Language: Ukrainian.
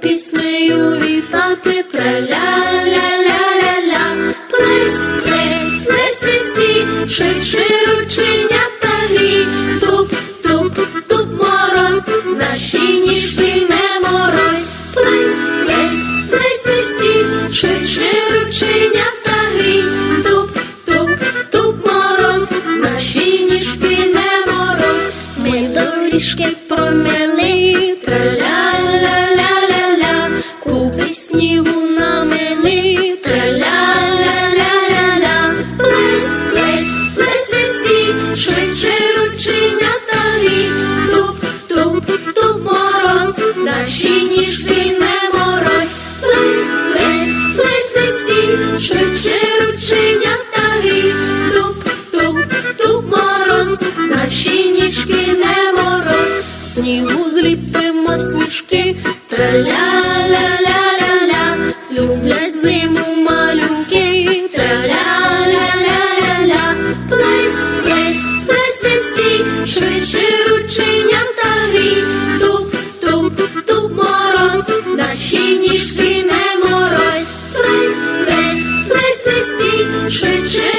піснею вітати траля-ля-ля-ля-ля, швидше рученята грі, туп, туп, туп мороз, наші ніжки не мороз, плес, плес, плес, рученята грі, туп, туп, туп мороз, наші ніжки не мороз, ми доріжки. Швидше рученята грі, туп, туп, туп мороз, наші ніжки не мороз, плес, плес, плес листі, швидше рученята грі, туп, туп, туп мороз, наші ніжки не мороз, снігу зліпимо сніжки, траля-ля-ля. ніжки не морозь, плись, плесь, плесь, не стій, швидше.